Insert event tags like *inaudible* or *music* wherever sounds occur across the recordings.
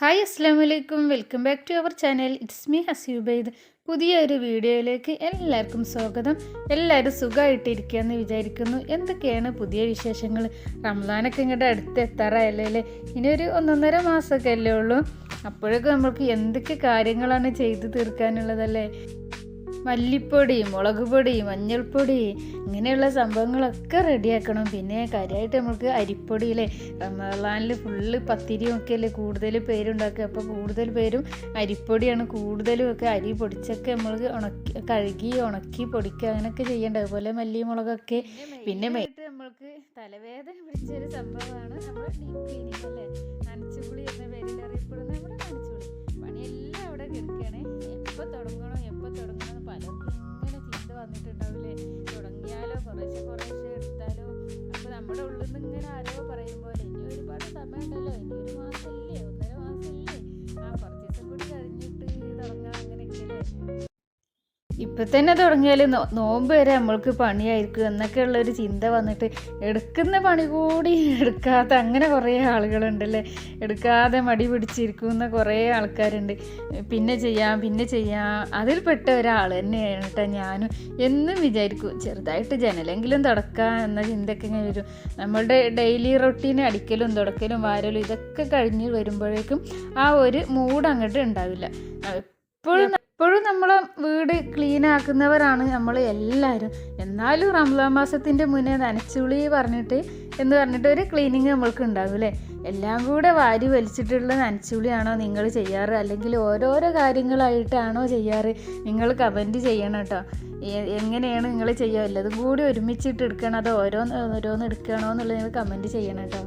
Hi അസ്സാം വലൈക്കും welcome back to our channel it's me ഹസീബൈദ് പുതിയൊരു വീഡിയോയിലേക്ക് എല്ലാവർക്കും സ്വാഗതം. എല്ലാവരും സുഖമായിട്ടിരിക്കുകയെന്ന് വിചാരിക്കുന്നു. എന്തൊക്കെയാണ് പുതിയ വിശേഷങ്ങൾ? റംസാനൊക്കെ ഇങ്ങോട്ട് അടുത്ത് എത്താറായല്ലേ അല്ലേ? ഇനി ഒരു ഒന്നൊന്നര മാസമൊക്കെ അല്ലേ ഉള്ളൂ. അപ്പോഴൊക്കെ നമ്മൾക്ക് എന്തൊക്കെ കാര്യങ്ങളാണ് ചെയ്തു തീർക്കാനുള്ളതല്ലേ? മല്ലിപ്പൊടി മുളക് പൊടി മഞ്ഞൾപ്പൊടി ഇങ്ങനെയുള്ള സംഭവങ്ങളൊക്കെ റെഡിയാക്കണം. പിന്നെ കാര്യമായിട്ട് നമുക്ക് അരിപ്പൊടിയിലെ റമദാനിൽ ഫുള്ള് പത്തിരിയും ഒക്കെ അല്ലേ കൂടുതൽ പേരുണ്ടാക്കുക. അപ്പോൾ കൂടുതൽ പേരും അരിപ്പൊടിയാണ് കൂടുതലും ഒക്കെ അരി പൊടിച്ചൊക്കെ നമ്മൾ ഉണക്കി കഴുകി ഉണക്കി പൊടിക്കുക. അങ്ങനെയൊക്കെ ചെയ്യേണ്ടത്. അതുപോലെ മല്ലി മുളകൊക്കെ. പിന്നെ മെയിനായിട്ട് നമ്മൾക്ക് തലവേദന പിടിച്ചൊരു സംഭവമാണ് നമ്മൾ ഡീപ് ക്ലീനിങ് അല്ലേ? നനച്ചുപുളി എന്ന പേരിൽ അറിയപ്പെടുന്ന നമ്മുടെ നനച്ചുകുളി പണിയെല്ലാം അവിടെ കിടക്കുകയാണ്. എപ്പോൾ തുടങ്ങണം എപ്പോൾ തുടങ്ങണം എന്ന് പലർക്കും ഇങ്ങനെ ചിന്ത വന്നിട്ടുണ്ടാവില്ലേ. തുടങ്ങിയാലോ കുറേശ്ശെ കുറേശ്ശെ എടുത്താലോ. അപ്പോൾ നമ്മുടെ ഉള്ളിൽ നിന്ന് ഇങ്ങനെ ആരോ പറയും പോലെ ഇനി ഒരുപാട് സമയമുണ്ടല്ലോ. ഇപ്പം തന്നെ തുടങ്ങിയാൽ നോമ്പ് വരെ നമ്മൾക്ക് പണിയായിരിക്കും എന്നൊക്കെയുള്ള ഒരു ചിന്ത വന്നിട്ട് എടുക്കുന്ന പണി കൂടി എടുക്കാത്ത അങ്ങനെ കുറേ ആളുകളുണ്ടല്ലേ? എടുക്കാതെ മടി പിടിച്ചിരിക്കുന്ന കുറേ ആൾക്കാരുണ്ട്. പിന്നെ ചെയ്യാം പിന്നെ ചെയ്യാം. അതിൽപ്പെട്ട ഒരാൾ തന്നെയാണ് കേട്ടോ ഞാനും. എന്നും വിചാരിക്കും ചെറുതായിട്ട് ജനലെങ്കിലും തുടക്കാം എന്ന ചിന്തയൊക്കെ ഇങ്ങനെ വരും. നമ്മളുടെ ഡെയിലി റൊട്ടീൻ അടിക്കലും തുടക്കലും വാരലും ഇതൊക്കെ കഴിഞ്ഞ് വരുമ്പോഴേക്കും ആ ഒരു മൂഡ് അങ്ങോട്ട് ഉണ്ടാവില്ല. എപ്പോഴും എപ്പോഴും നമ്മൾ വീട് ക്ലീൻ ആക്കുന്നവരാണ് നമ്മൾ എല്ലാവരും എന്നാലും റംസാൻ മാസത്തിന്റെ മുന്നേ നനച്ചുളി പറഞ്ഞിട്ട് എന്ന് പറഞ്ഞിട്ട് ഒരു ക്ലീനിങ് നമ്മൾക്ക് ഉണ്ടാകും അല്ലേ എല്ലാം കൂടെ വാരി വലിച്ചിട്ടുള്ള നനച്ചുളിയാണോ നിങ്ങൾ ചെയ്യാറ്? അല്ലെങ്കിൽ ഓരോരോ കാര്യങ്ങളായിട്ടാണോ ചെയ്യാറ്? നിങ്ങൾ കമന്റ് ചെയ്യണം കേട്ടോ. എങ്ങനെയാണ് നിങ്ങൾ ചെയ്യുക? എല്ലാതും കൂടി ഒരുമിച്ചിട്ട് എടുക്കണം? അതോ ഓരോന്ന് ഓരോന്ന് എടുക്കണോ എന്നുള്ളത് നിങ്ങൾ കമന്റ് ചെയ്യണം കേട്ടോ.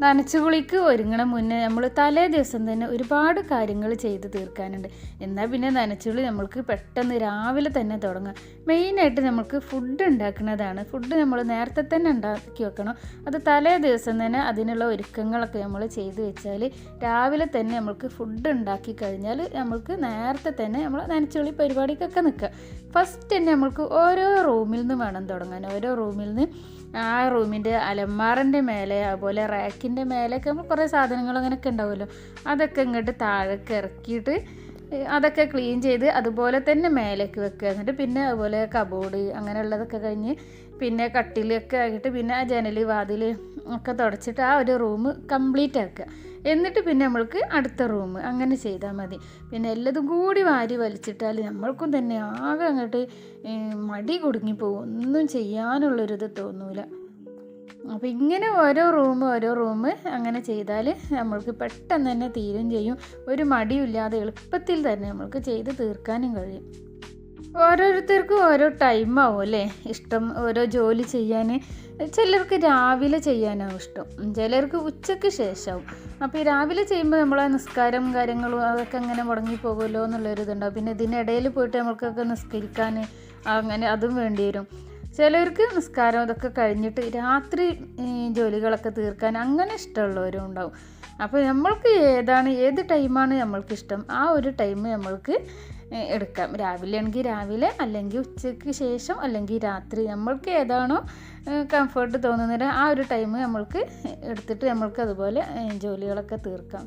നനച്ചുകുളിക്ക് ഒരുങ്ങണ മുന്നേ നമ്മൾ തലേ ദിവസം തന്നെ ഒരുപാട് കാര്യങ്ങൾ ചെയ്ത് തീർക്കാനുണ്ട്. എന്നാൽ പിന്നെ നനച്ചുകുളി നമ്മൾക്ക് പെട്ടെന്ന് രാവിലെ തന്നെ തുടങ്ങാം. മെയിനായിട്ട് നമുക്ക് ഫുഡ് ഉണ്ടാക്കുന്നതാണ്. ഫുഡ് നമ്മൾ നേരത്തെ തന്നെ ഉണ്ടാക്കി വെക്കണം. അത് തലേ ദിവസം തന്നെ അതിനുള്ള ഒരുക്കങ്ങളൊക്കെ നമ്മൾ ചെയ്ത് വെച്ചാൽ രാവിലെ തന്നെ നമ്മൾക്ക് ഫുഡ് ഉണ്ടാക്കി കഴിഞ്ഞാൽ നമുക്ക് നേരത്തെ തന്നെ നമ്മൾ നനച്ചുകുളി പരിപാടിക്കൊക്കെ നിൽക്കുക. ഫസ്റ്റ് തന്നെ നമ്മൾക്ക് ഓരോ റൂമിൽ നിന്ന് വേണം തുടങ്ങാൻ. ഓരോ റൂമിൽ നിന്ന് ആ റൂമിന്റെ അലമാറിന്റെ മേലെ അതുപോലെ റാക്കിന്റെ മേലെയൊക്കെ നമ്മൾ കുറേ സാധനങ്ങൾ അങ്ങനെയൊക്കെ ഉണ്ടാവുമല്ലോ. അതൊക്കെ ഇങ്ങോട്ട് താഴേക്ക് ഇറക്കിയിട്ട് അതൊക്കെ ക്ലീൻ ചെയ്ത് അതുപോലെ തന്നെ മേലേക്ക് വെക്കുക. എന്നിട്ട് പിന്നെ അതുപോലെ കബോർഡ് അങ്ങനെയുള്ളതൊക്കെ കഴിഞ്ഞ് പിന്നെ കട്ടിലൊക്കെ ആയിട്ട് പിന്നെ ആ ജനൽ വാതിൽ ഒക്കെ തുടച്ചിട്ട് ആ ഒരു റൂം കംപ്ലീറ്റ് ആക്കുക. എന്നിട്ട് പിന്നെ നമ്മൾക്ക് അടുത്ത റൂം അങ്ങനെ ചെയ്താൽ മതി. പിന്നെ എല്ലതും കൂടി വാരി വലിച്ചിട്ടാൽ നമ്മൾക്കും തന്നെ ആകെ അങ്ങോട്ട് മടി കുടുങ്ങിപ്പോവും ഒന്നും ചെയ്യാനുള്ളൊരിത് തോന്നൂല. അപ്പോൾ ഇങ്ങനെ ഓരോ റൂം ഓരോ റൂം അങ്ങനെ ചെയ്താൽ നമ്മൾക്ക് പെട്ടെന്ന് തന്നെ തീരും ചെയ്യും. ഒരു മടിയില്ലാതെ എളുപ്പത്തിൽ തന്നെ നമ്മൾക്ക് ചെയ്ത് തീർക്കാനും കഴിയും. ഓരോരുത്തർക്കും ഓരോ ടൈം ആവും അല്ലേ? ഇഷ്ടം ഓരോ ജോലി ചെയ്യാൻ ചിലർക്ക് രാവിലെ ചെയ്യാനാവും ഇഷ്ടം. ചിലർക്ക് ഉച്ചയ്ക്ക് ശേഷമാവും അപ്പോൾ ഈ രാവിലെ ചെയ്യുമ്പോൾ നമ്മളെ നിസ്കാരം കാര്യങ്ങളും അതൊക്കെ അങ്ങനെ മുടങ്ങി പോകുമല്ലോ എന്നുള്ളൊരു ഇതുണ്ടാവും പിന്നെ ഇതിനിടയിൽ പോയിട്ട് നമ്മൾക്കൊക്കെ നിസ്കരിക്കാൻ അങ്ങനെ അതും വേണ്ടി വരും. ചിലർക്ക് നിസ്കാരം അതൊക്കെ കഴിഞ്ഞിട്ട് രാത്രി ജോലികളൊക്കെ തീർക്കാൻ അങ്ങനെ ഇഷ്ടമുള്ളവരും ഉണ്ടാവും. അപ്പോൾ നമ്മൾക്ക് ഏതാണ് ഏത് ടൈമാണ് നമ്മൾക്ക് ഇഷ്ടം ആ ഒരു ടൈം നമ്മൾക്ക് എടുക്കാം. രാവിലെ ആണെങ്കിൽ രാവിലെ അല്ലെങ്കിൽ ഉച്ചയ്ക്ക് ശേഷം അല്ലെങ്കിൽ രാത്രി. നമ്മൾക്ക് ഏതാണോ കംഫർട്ട് തോന്നുന്നത് ആ ഒരു ടൈം നമ്മൾക്ക് എടുത്തിട്ട് നമ്മൾക്ക് അതുപോലെ ജോലികളൊക്കെ തീർക്കാം.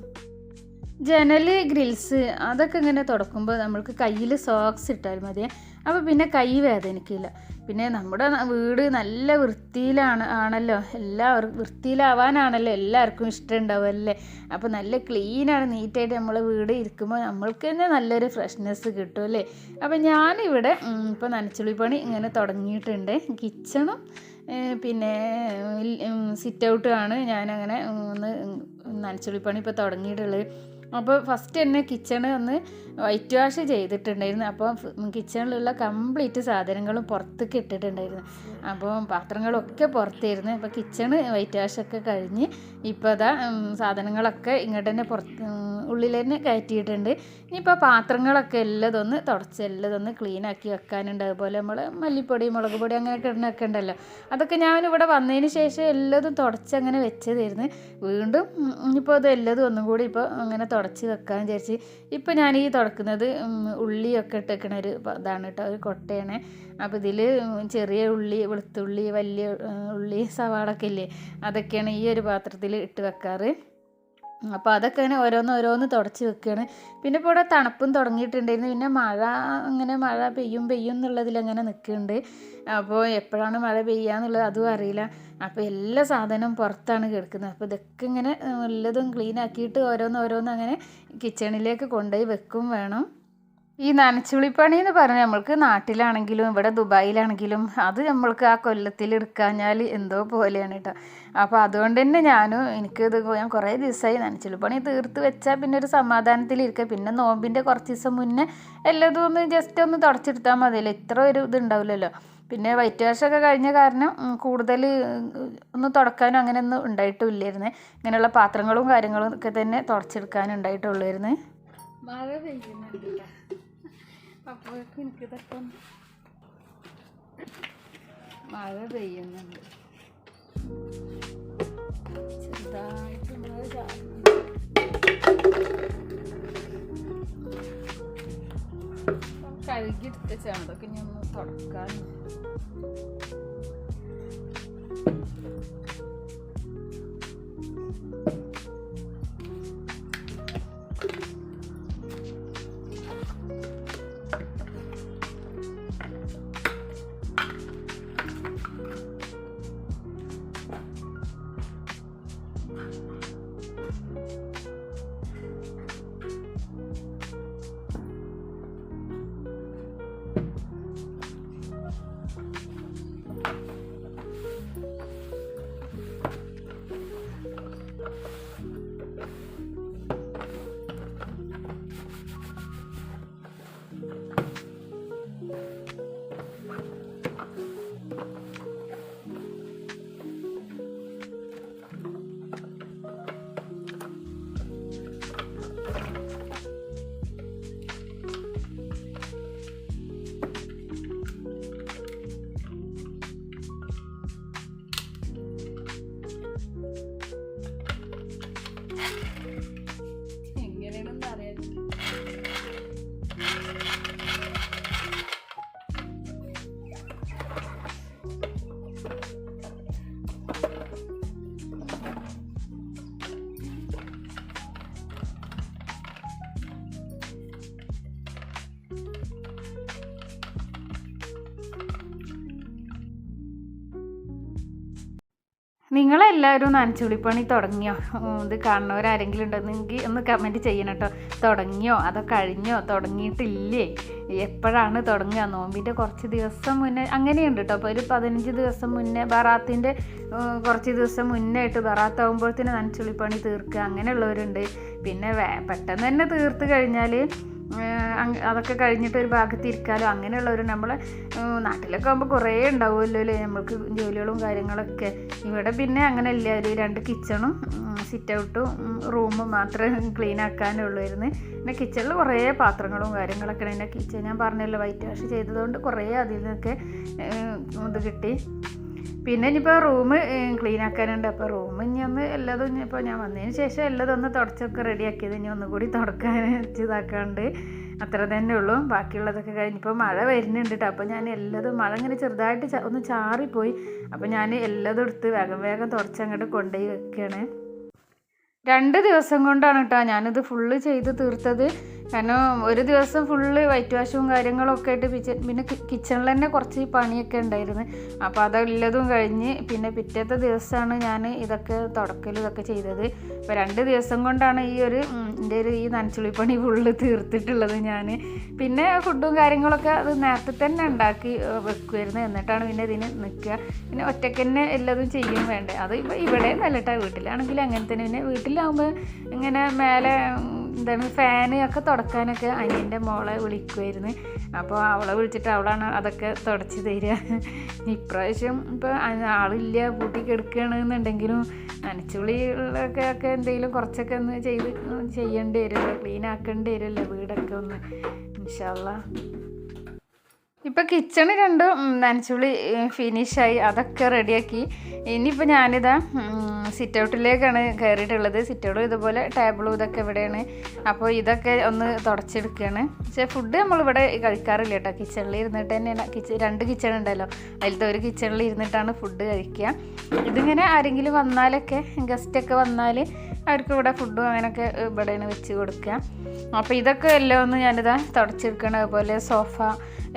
ജനൽ ഗ്രിൽസ് അതൊക്കെ ഇങ്ങനെ തുടക്കുമ്പോൾ നമ്മൾക്ക് കയ്യിൽ സോക്സ് ഇട്ടാൽ മതി അപ്പോൾ പിന്നെ കൈ വേദനിക്കില്ല. പിന്നെ നമ്മുടെ വീട് നല്ല വൃത്തിയിലാണ് ആണല്ലോ. എല്ലാവർക്കും വൃത്തിയിലാവാനാണല്ലോ എല്ലാവർക്കും ഇഷ്ടം ഉണ്ടാവുമല്ലേ അപ്പോൾ നല്ല ക്ലീനാണ് നീറ്റായിട്ട് നമ്മൾ വീട് ഇരിക്കുമ്പോൾ നമ്മൾക്ക് തന്നെ നല്ലൊരു ഫ്രഷ്നെസ് കിട്ടും അല്ലേ? അപ്പോൾ ഞാനിവിടെ ഇപ്പോൾ നനച്ചുള്ളി പണി ഇങ്ങനെ തുടങ്ങിയിട്ടുണ്ട്. കിച്ചണും പിന്നെ സിറ്റ് ഔട്ടുമാണ് ഞാനങ്ങനെ ഒന്ന് നനച്ചുള്ളിപ്പണി ഇപ്പോൾ തുടങ്ങിയിട്ടുള്ളത്. അപ്പോൾ ഫസ്റ്റ് തന്നെ കിച്ചണ് ഒന്ന് വൈറ്റ് വാഷ് ചെയ്തിട്ടുണ്ടായിരുന്നു. അപ്പോൾ കിച്ചണിലുള്ള കംപ്ലീറ്റ് സാധനങ്ങളും പുറത്തേക്ക് ഇട്ടിട്ടുണ്ടായിരുന്നു. അപ്പോൾ പാത്രങ്ങളൊക്കെ പുറത്തായിരുന്നു അപ്പോൾ കിച്ചണ് വൈറ്റ് വാഷൊക്കെ കഴിഞ്ഞ് ഇപ്പോൾ അതാ സാധനങ്ങളൊക്കെ ഇങ്ങോട്ട് തന്നെ പുറത്ത് ഉള്ളിൽ തന്നെ കയറ്റിയിട്ടുണ്ട്. ഇനിയിപ്പോൾ പാത്രങ്ങളൊക്കെ എല്ലതൊന്ന് തുടച്ച് എല്ലതൊന്ന് ക്ലീനാക്കി വെക്കാനുണ്ട്. അതുപോലെ നമ്മൾ മല്ലിപ്പൊടി മുളക് പൊടി അങ്ങനെയൊക്കെ ഇടുന്നൊക്കെ ഉണ്ടല്ലോ. അതൊക്കെ ഞാൻ ഇവിടെ വന്നതിന് ശേഷം എല്ലതും തുടച്ച് അങ്ങനെ വെച്ചതായിരുന്നു. വീണ്ടും ഇനിയിപ്പോൾ അത് എല്ലതും ഒന്നും കൂടി ഇപ്പോൾ അങ്ങനെ തുടച്ച് വെക്കാൻ വിചാരിച്ച് ഇപ്പോൾ ഞാൻ ഈ തുടക്കുന്നത് ഉള്ളിയൊക്കെ ഇട്ടേക്കണ ഒരു ഇതാണ് കേട്ടോ ഒരു കൊട്ടയാണ്. അപ്പോൾ ഇതിൽ ചെറിയ ഉള്ളി വെളുത്തുള്ളി വലിയ ഉള്ളി സവാളൊക്കെ ഇല്ലേ അതൊക്കെയാണ് ഈ ഒരു പാത്രത്തിൽ ഇട്ട് വെക്കാറ്. അപ്പോൾ അതൊക്കെ ഇങ്ങനെ ഓരോന്ന് ഓരോന്ന് തുടച്ച് വെക്കുകയാണ് പിന്നെ ഇപ്പോൾ ഇവിടെ തണുപ്പും തുടങ്ങിയിട്ടുണ്ടായിരുന്നു. പിന്നെ മഴ അങ്ങനെ മഴ പെയ്യും പെയ്യും എന്നുള്ളതിൽ അങ്ങനെ നിൽക്കുന്നുണ്ട്. അപ്പോൾ എപ്പോഴാണ് മഴ പെയ്യുക എന്നുള്ളത് അതും അറിയില്ല. അപ്പോൾ എല്ലാ സാധനവും പുറത്താണ് കിടക്കുന്നത്. അപ്പോൾ ഇതൊക്കെ ഇങ്ങനെ നല്ലതും ക്ലീൻ ആക്കിയിട്ട് ഓരോന്ന് ഓരോന്ന് അങ്ങനെ കിച്ചണിലേക്ക് കൊണ്ടുപോയി വെക്കും വേണം. ഈ നനച്ചുളിപ്പണി എന്ന് പറഞ്ഞാൽ നമ്മൾക്ക് നാട്ടിലാണെങ്കിലും ഇവിടെ ദുബായിലാണെങ്കിലും അത് നമ്മൾക്ക് ആ കൊല്ലത്തിൽ എടുക്കാഞ്ഞാൽ എന്തോ പോലെയാണ് കേട്ടോ അപ്പോൾ അതുകൊണ്ട് തന്നെ ഞാനും എനിക്കിത് ഞാൻ കുറേ ദിവസമായി നനച്ചുളിപ്പണി തീർത്ത് വെച്ചാൽ പിന്നെ ഒരു സമാധാനത്തിലിരിക്കുക പിന്നെ നോമ്പിന്റെ കുറച്ച് ദിവസം മുന്നേ എല്ലാതും ഒന്ന് ജസ്റ്റ് ഒന്ന് തുടച്ചെടുത്താൽ മതിയല്ലോ ഇത്ര ഒരു ഇത് ഉണ്ടാവില്ലല്ലോ പിന്നെ വൈറ്റ് വാഷൊക്കെ കഴിഞ്ഞ കാരണം കൂടുതൽ ഒന്ന് തുടക്കാനും അങ്ങനെയൊന്നും ഉണ്ടായിട്ടില്ലായിരുന്നു. ഇങ്ങനെയുള്ള പാത്രങ്ങളും കാര്യങ്ങളും ഒക്കെ തന്നെ തുടച്ചെടുക്കാനും ഉണ്ടായിട്ടുള്ളായിരുന്നു. മഴ പെയ്യുന്നുണ്ട് അപ്പോഴേക്കും എനിക്ക് ഇതൊക്കെ മഴ പെയ്യുന്നുണ്ട്. ചെറുതായിട്ട് മഴ ചാറുന്നുണ്ട് കഴുകിയെടുത്ത ചെമ്പൊക്കെ ഇനി ഒന്ന് തുടക്കാൻ നിങ്ങളെല്ലാവരും നനച്ചുളിപ്പണി തുടങ്ങിയോ? ഇത് കാണുന്നവരാരെങ്കിലും ഉണ്ടെന്നെങ്കിൽ ഒന്ന് കമന്റ് ചെയ്യണം കേട്ടോ. തുടങ്ങിയോ? അതോ കഴിഞ്ഞോ? തുടങ്ങിയിട്ടില്ലേ? എപ്പോഴാണ് തുടങ്ങുക? നോമ്പിന്റെ കുറച്ച് ദിവസം മുന്നേ അങ്ങനെയുണ്ട് കേട്ടോ അപ്പോൾ ഒരു പതിനഞ്ച് ദിവസം മുന്നേ ബറാത്തിന്റെ കുറച്ച് ദിവസം മുന്നേ ആയിട്ട് ബറാത്താവുമ്പോഴത്തേന് നനച്ചുള്ളിപ്പണി തീർക്കുക അങ്ങനെയുള്ളവരുണ്ട്. പിന്നെ പെട്ടെന്ന് തന്നെ തീർത്ത് കഴിഞ്ഞാൽ അതൊക്കെ കഴിഞ്ഞിട്ട് ഒരു ഭാഗത്ത് ഇരിക്കാലോ. അങ്ങനെയുള്ളവർ നമ്മളെ ഏഹ് നാട്ടിലൊക്കെ ആകുമ്പോൾ കുറേ ഉണ്ടാവുമല്ലോ അല്ലേ? നമ്മൾക്ക് ജോലികളും കാര്യങ്ങളൊക്കെ. ഇവിടെ പിന്നെ അങ്ങനെ ഒരു രണ്ട് കിച്ചണും സിറ്റ് ഔട്ടും റൂമും മാത്രമേ ക്ലീൻ ആക്കാനുള്ളായിരുന്നു. പിന്നെ കിച്ചണിൽ കുറേ പാത്രങ്ങളും കാര്യങ്ങളൊക്കെ ഉണ്ട്. കിച്ചൺ ഞാൻ പറഞ്ഞല്ലോ വൈറ്റ് വാഷ് ചെയ്തതുകൊണ്ട് കുറേ അതിൽ നിന്നൊക്കെ ഇത് കിട്ടി. പിന്നെ ഇനിയിപ്പോൾ റൂം ക്ലീൻ ആക്കാനുണ്ട് അപ്പോൾ റൂം ഇനി ഒന്ന് എല്ലാതും ഇനിയിപ്പോൾ ഞാൻ വന്നതിന് ശേഷം എല്ലാതും ഒന്ന് തുടച്ചൊക്കെ റെഡിയാക്കിയത് ഇനി ഒന്നുകൂടി തുടക്കാൻ ഇതാക്കാണ്ട് അത്ര തന്നെ ഉള്ളൂ. ബാക്കിയുള്ളതൊക്കെ കഴിഞ്ഞിപ്പോൾ മഴ വരുന്നുണ്ട് കേട്ടോ അപ്പോൾ ഞാൻ എല്ലാതും മഴ ഇങ്ങനെ ചെറുതായിട്ട് ഒന്ന് ചാറിപ്പോയി. അപ്പോൾ ഞാൻ എല്ലാതും എടുത്ത് വേഗം വേഗം തുടച്ചങ്ങോട്ട് കൊണ്ടുപോയി വെക്കുകയാണ് രണ്ട് ദിവസം കൊണ്ടാണ് കേട്ടോ ഞാനിത് ഫുള്ള് ചെയ്ത് തീർത്തത്. കാരണം ഒരു ദിവസം ഫുള്ള് വൈറ്റ് വാഷും കാര്യങ്ങളൊക്കെ ആയിട്ട് പിച്ച പിന്നെ കിച്ചണിൽ തന്നെ കുറച്ച് പണിയൊക്കെ ഉണ്ടായിരുന്നു. അപ്പോൾ അതല്ലതും കഴിഞ്ഞ് പിന്നെ പിറ്റേത്തെ ദിവസമാണ് ഞാൻ ഇതൊക്കെ തുടക്കലും ഇതൊക്കെ ചെയ്തത്. അപ്പോൾ രണ്ട് ദിവസം കൊണ്ടാണ് ഈ ഒരു എന്റെ ഒരു ഈ നനച്ചുളിപ്പണി ഫുള്ള് തീർത്തിട്ടുള്ളത് ഞാൻ പിന്നെ ഫുഡും കാര്യങ്ങളൊക്കെ അത് നേരത്തെ തന്നെ ഉണ്ടാക്കി വെക്കുമായിരുന്നു എന്നിട്ടാണ് പിന്നെ ഇതിന് നിൽക്കുക. പിന്നെ ഒറ്റയ്ക്ക് തന്നെ എല്ലാതും ചെയ്യും വേണ്ടേ. അത് ഇപ്പോൾ ഇവിടെ നല്ലട്ടാ വീട്ടിലാണെങ്കിൽ അങ്ങനെ തന്നെ. പിന്നെ വീട്ടിലാകുമ്പോൾ ഇങ്ങനെ മേലെ എന്താണ് ഫാന് ഒക്കെ തുടക്കാനൊക്കെ അനിയന്റെ മോളെ വിളിക്കുമായിരുന്നു അപ്പോൾ അവളെ വിളിച്ചിട്ട് അവളാണ് അതൊക്കെ തുടച്ച് തരിക. ഇപ്രാവശ്യം ഇപ്പോൾ ആളില്ല പൂട്ടി കിടക്കുകയാണെന്നുണ്ടെങ്കിലും നനച്ചുള്ളികളൊക്കെ ഒക്കെ എന്തെങ്കിലും കുറച്ചൊക്കെ ഒന്ന് ചെയ്ത് ചെയ്യേണ്ടി വരുമല്ലോ ക്ലീൻ ആക്കേണ്ടി വരുമല്ലോ വീടൊക്കെ ഒന്ന്. ഇൻഷല്ല ഇപ്പം കിച്ചണ് രണ്ടും നനച്ചുള്ളി ഫിനിഷായി അതൊക്കെ റെഡിയാക്കി ഇനിയിപ്പോൾ ഞാനിതാ സിറ്റ് ഔട്ടിലേക്കാണ് കയറിയിട്ടുള്ളത് സിറ്റ് ഔട്ടും ഇതുപോലെ ടേബിളും ഇതൊക്കെ ഇവിടെയാണ്. അപ്പോൾ ഇതൊക്കെ ഒന്ന് തുടച്ചെടുക്കുകയാണ് പക്ഷേ ഫുഡ് നമ്മളിവിടെ കഴിക്കാറില്ല കേട്ടോ. കിച്ചണിൽ ഇരുന്നിട്ട് തന്നെ കിച്ചൺ രണ്ട് കിച്ചൺ ഉണ്ടല്ലോ. അതിലത്തെ ഒരു കിച്ചണിൽ ഇരുന്നിട്ടാണ് ഫുഡ് കഴിക്കുക. ഇതിങ്ങനെ ആരെങ്കിലും വന്നാലൊക്കെ ഗസ്റ്റൊക്കെ വന്നാൽ അവർക്ക് ഇവിടെ ഫുഡും അങ്ങനെയൊക്കെ ഇവിടെയാണ് വെച്ച് കൊടുക്കുക. അപ്പോൾ ഇതൊക്കെ എല്ലാം ഒന്ന് ഞാനിതാ തുടച്ചെടുക്കണം അതുപോലെ സോഫ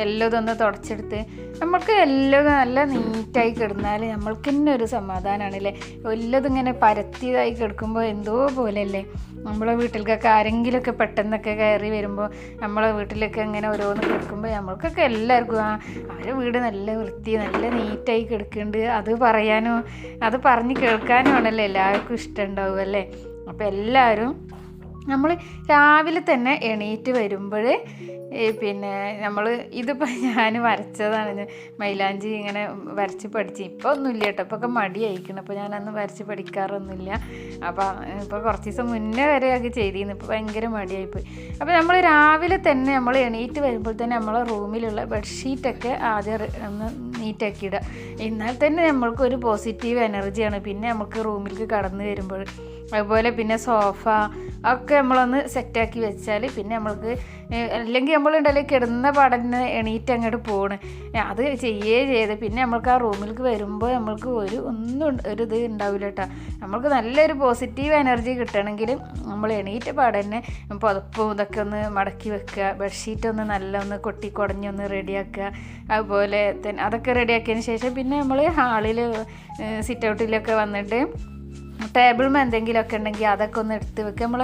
എല്ലാം ഇതൊന്ന് തുടച്ചെടുത്ത് നമ്മൾക്ക് എല്ലാം നല്ല നീറ്റായി കിടന്നാൽ നമ്മൾക്ക് തന്നെ ഒരു സമാധാനമാണല്ലേ എല്ലാം ഇങ്ങനെ പരത്തിയതായി കിടക്കുമ്പോൾ എന്തോ പോലെയല്ലേ? നമ്മളെ വീട്ടിലേക്കൊക്കെ ആരെങ്കിലുമൊക്കെ പെട്ടെന്നൊക്കെ കയറി വരുമ്പോൾ നമ്മളെ വീട്ടിലൊക്കെ ഇങ്ങനെ ഓരോന്ന് കിടക്കുമ്പോൾ നമ്മൾക്കൊക്കെ എല്ലാവർക്കും ആ അവരെ വീട് നല്ല വൃത്തി നല്ല നീറ്റായി കിടക്കുന്നുണ്ട്. അത് പറയാനോ അത് പറഞ്ഞ് കേൾക്കാനും ആണല്ലോ എല്ലാവർക്കും ഇഷ്ടമുണ്ടാവും അല്ലേ? അപ്പോൾ എല്ലാവരും നമ്മൾ രാവിലെ തന്നെ എണീറ്റ് വരുമ്പോൾ പിന്നെ നമ്മൾ ഇതിപ്പോൾ ഞാൻ വരച്ചതാണ്. മൈലാഞ്ചി ഇങ്ങനെ വരച്ച് പഠിച്ച്. ഇപ്പോൾ ഒന്നുമില്ല കേട്ടോ. ഇപ്പോൾ ഒക്കെ മടിയായിരിക്കണം അപ്പോൾ ഞാനന്ന് വരച്ച് പഠിക്കാറൊന്നുമില്ല. അപ്പോൾ ഇപ്പോൾ കുറച്ച് ദിവസം മുന്നേ വരെ ഒക്കെ ചെയ്തിരുന്നു. ഇപ്പോൾ ഭയങ്കര മടിയായിപ്പോയി അപ്പോൾ നമ്മൾ രാവിലെ തന്നെ നമ്മൾ എണീറ്റ് വരുമ്പോൾ തന്നെ നമ്മളെ റൂമിലുള്ള ബെഡ്ഷീറ്റൊക്കെ ആദ്യം ഒന്ന് നീറ്റാക്കി ഇടുക എന്നാൽ തന്നെ നമ്മൾക്കൊരു പോസിറ്റീവ് എനർജിയാണ്. പിന്നെ നമുക്ക് റൂമിലേക്ക് കടന്നു വരുമ്പോൾ അതുപോലെ പിന്നെ സോഫ ഒക്കെ നമ്മളൊന്ന് സെറ്റാക്കി വെച്ചാൽ പിന്നെ നമ്മൾക്ക് അല്ലെങ്കിൽ നമ്മളുണ്ടല്ലോ കിടന്ന പാടന്നെ എണീറ്റ് അങ്ങോട്ട് പോണ്. അത് ചെയ്യേ ചെയ്ത്. പിന്നെ നമ്മൾക്ക് ആ റൂമിലേക്ക് വരുമ്പോൾ നമ്മൾക്ക് ഒരു ഒന്നും ഒരു ഇത് ഉണ്ടാവില്ല കേട്ടോ നമ്മൾക്ക് നല്ലൊരു പോസിറ്റീവ് എനർജി കിട്ടണമെങ്കിൽ നമ്മൾ എണീറ്റ് പാടന്നെ പുതപ്പും ഇതൊക്കെ ഒന്ന് മടക്കി വെക്കുക. ബെഡ്ഷീറ്റ് ഒന്ന് നല്ല ഒന്ന് കൊട്ടി കുടഞ്ഞൊന്ന് റെഡിയാക്കുക അതുപോലെ തന്നെ അതൊക്കെ റെഡിയാക്കിയതിന് ശേഷം പിന്നെ നമ്മൾ ഹാളിൽ സിറ്റ് ഔട്ടിലൊക്കെ വന്നിട്ട് ടേബിൾമ എന്തെങ്കിലുമൊക്കെ ഉണ്ടെങ്കിൽ അതൊക്കെ ഒന്ന് എടുത്ത് വെക്കുക നമ്മൾ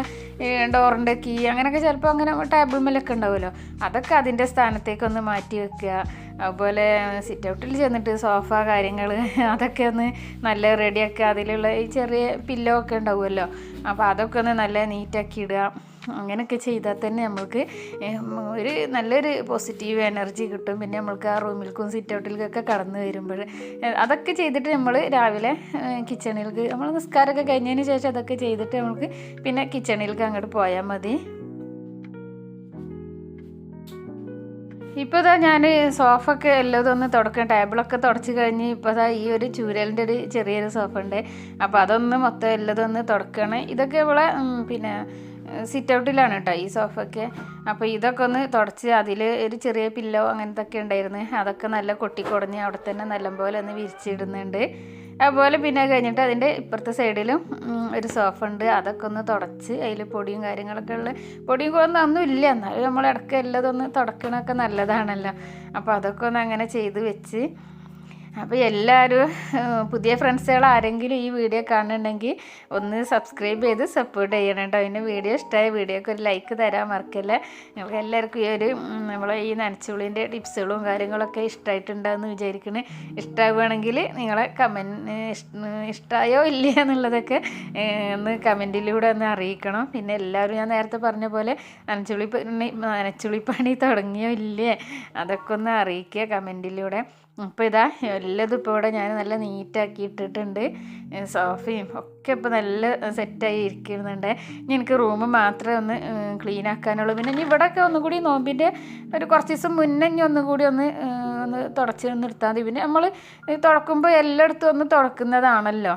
ഡോറിന്റെ കീ അങ്ങനെയൊക്കെ ചിലപ്പോൾ അങ്ങനെ ടേബിൾമേലൊക്കെ ഉണ്ടാവുമല്ലോ. അതൊക്കെ അതിന്റെ സ്ഥാനത്തേക്കൊന്ന് മാറ്റി വെക്കുക. അതുപോലെ സിറ്റ് ഔട്ടിൽ ചെന്നിട്ട് സോഫ കാര്യങ്ങൾ *laughs* അതൊക്കെ ഒന്ന് നല്ല റെഡിയാക്കുക അതിലുള്ള ഈ ചെറിയ പില്ലോ ഒക്കെ ഉണ്ടാവുമല്ലോ. അപ്പോൾ അതൊക്കെ ഒന്ന് നല്ല നീറ്റാക്കി ഇടുക. അങ്ങനെയൊക്കെ ചെയ്താൽ തന്നെ നമ്മൾക്ക് ഒരു നല്ലൊരു പോസിറ്റീവ് എനർജി കിട്ടും. പിന്നെ നമ്മൾക്ക് ആ റൂമിൽക്കും സിറ്റ് ഔട്ടിലേക്കൊക്കെ കടന്നു വരുമ്പോൾ. അതൊക്കെ ചെയ്തിട്ട് നമ്മൾ രാവിലെ കിച്ചണിലേക്ക് നമ്മൾ നിസ്കാരമൊക്കെ കഴിഞ്ഞതിന് ശേഷം അതൊക്കെ ചെയ്തിട്ട് നമുക്ക് പിന്നെ കിച്ചണിലേക്ക് അങ്ങോട്ട് പോയാൽ മതി. ഇപ്പോൾ ഇതാ ഞാൻ സോഫൊക്കെ ഒക്കെ എല്ലാതും ഒന്ന് തുടക്കാം ടേബിളൊക്കെ തുടച്ച് കഴിഞ്ഞ് ഇപ്പോൾ ഇതാ ഈ ഒരു ചൂരലിന്റെ ഒരു ചെറിയൊരു സോഫ ഉണ്ട് അപ്പോൾ അതൊന്ന് മൊത്തം എല്ലാതും ഒന്ന് തുടക്കണം. ഇതൊക്കെ ഇവിടെ പിന്നെ സിറ്റ് ഔട്ടിലാണ് കേട്ടോ ഈ സോഫൊക്കെ. അപ്പോൾ ഇതൊക്കെ ഒന്ന് തുടച്ച് അതിൽ ഒരു ചെറിയ പില്ലോ അങ്ങനത്തെ ഒക്കെ ഉണ്ടായിരുന്നു. അതൊക്കെ നല്ല കൊട്ടിക്കുടഞ്ഞ് അവിടെ തന്നെ നല്ലപോലെ ഒന്ന് വിരിച്ചിടുന്നുണ്ട്. അതുപോലെ പിന്നെ കഴിഞ്ഞിട്ട് അതിന്റെ ഇപ്പുറത്തെ സൈഡിലും ഒരു സോഫ ഉണ്ട്. അതൊക്കെ ഒന്ന് തുടച്ച് അതിൽ പൊടിയും കാര്യങ്ങളൊക്കെ ഉള്ള പൊടിയും ഒന്നും ഇല്ല. എന്നാലും നമ്മൾ ഇടയ്ക്ക് എല്ലാതൊന്ന് തുടക്കണമൊക്കെ നല്ലതാണല്ലോ. അപ്പോൾ അതൊക്കെ ഒന്ന് അങ്ങനെ ചെയ്ത് വെച്ച് അപ്പോൾ എല്ലാവരും പുതിയ ഫ്രണ്ട്സുകൾ ആരെങ്കിലും ഈ വീഡിയോ കാണുന്നുണ്ടെങ്കിൽ ഒന്ന് സബ്സ്ക്രൈബ് ചെയ്ത് സപ്പോർട്ട് ചെയ്യണം കേട്ടോ പിന്നെ വീഡിയോ ഇഷ്ടമായ വീഡിയോക്ക് ഒരു ലൈക്ക് തരാൻ മറക്കല്ല. നിങ്ങൾക്ക് എല്ലാവർക്കും ഈ ഒരു നമ്മളെ ഈ നനച്ചുള്ളിന്റെ ടിപ്സുകളും കാര്യങ്ങളൊക്കെ ഇഷ്ടമായിട്ടുണ്ടാകുമെന്ന് വിചാരിക്കണേ. ഇഷ്ടമാവുകയാണെങ്കിൽ നിങ്ങളെ കമന്റ് ഇഷ്ടമായോ ഇല്ല എന്നുള്ളതൊക്കെ ഒന്ന് കമന്റിലൂടെ ഒന്ന് അറിയിക്കണം. പിന്നെ എല്ലാവരും ഞാൻ നേരത്തെ പറഞ്ഞ പോലെ നനച്ചുള്ളി പണി നനച്ചുള്ളിപ്പണി തുടങ്ങിയോ ഇല്ലേ? അതൊക്കെ ഒന്ന് അറിയിക്കുക കമന്റിലൂടെ അപ്പോൾ ഇതാ എല്ലതും ഇപ്പോൾ ഇവിടെ ഞാൻ നല്ല നീറ്റാക്കി ഇട്ടിട്ടുണ്ട്. സോഫയും ഒക്കെ ഇപ്പോൾ നല്ല സെറ്റായി ഇരിക്കുന്നുണ്ട്. ഇനി എനിക്ക് റൂം മാത്രമേ ഒന്ന് ക്ലീൻ ആക്കാനുള്ളൂ. പിന്നെ ഇനി ഇവിടെയൊക്കെ ഒന്നുകൂടി നോമ്പിന്റെ ഒരു കുറച്ച് ദിവസം മുന്നേ ഇനി ഒന്നുകൂടി ഒന്ന് ഒന്ന് തുടച്ച് നിർത്താൻ മതി. പിന്നെ നമ്മൾ തുടക്കുമ്പോൾ എല്ലായിടത്തും ഒന്ന് തുടക്കുന്നതാണല്ലോ.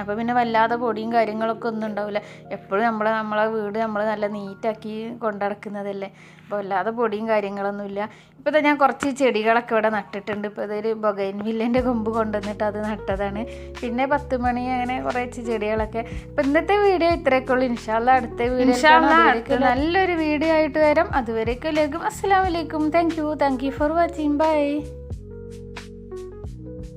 അപ്പോൾ പിന്നെ വല്ലാതെ പൊടിയും കാര്യങ്ങളൊക്കെ ഒന്നും ഉണ്ടാവില്ല എപ്പോഴും നമ്മൾ നമ്മളെ വീട് നമ്മൾ നല്ല നീറ്റാക്കി കൊണ്ടടക്കുന്നതല്ലേ. അപ്പോൾ വല്ലാതെ പൊടിയും കാര്യങ്ങളൊന്നുമില്ല ഇപ്പോൾ ഞാൻ കുറച്ച് ചെടികളൊക്കെ ഇവിടെ നട്ടിട്ടുണ്ട്. ഇപ്പോൾ ഇതൊരു ബൊഗൈൻ വില്ലിന്റെ കൊമ്പ് കൊണ്ടുവന്നിട്ട് അത് നട്ടതാണ്. പിന്നെ പത്ത് മണി അങ്ങനെ കുറച്ച് ചെടികളൊക്കെ. ഇപ്പം ഇന്നത്തെ വീഡിയോ ഇത്രയൊക്കെ ഉള്ളൂ. ഇൻഷാല്ല അടുത്ത വീഡിയോ നല്ലൊരു വീഡിയോ ആയിട്ട് വരാം. അതുവരേക്കും അസ്സലാമലൈക്കും thank you thank you for watching bye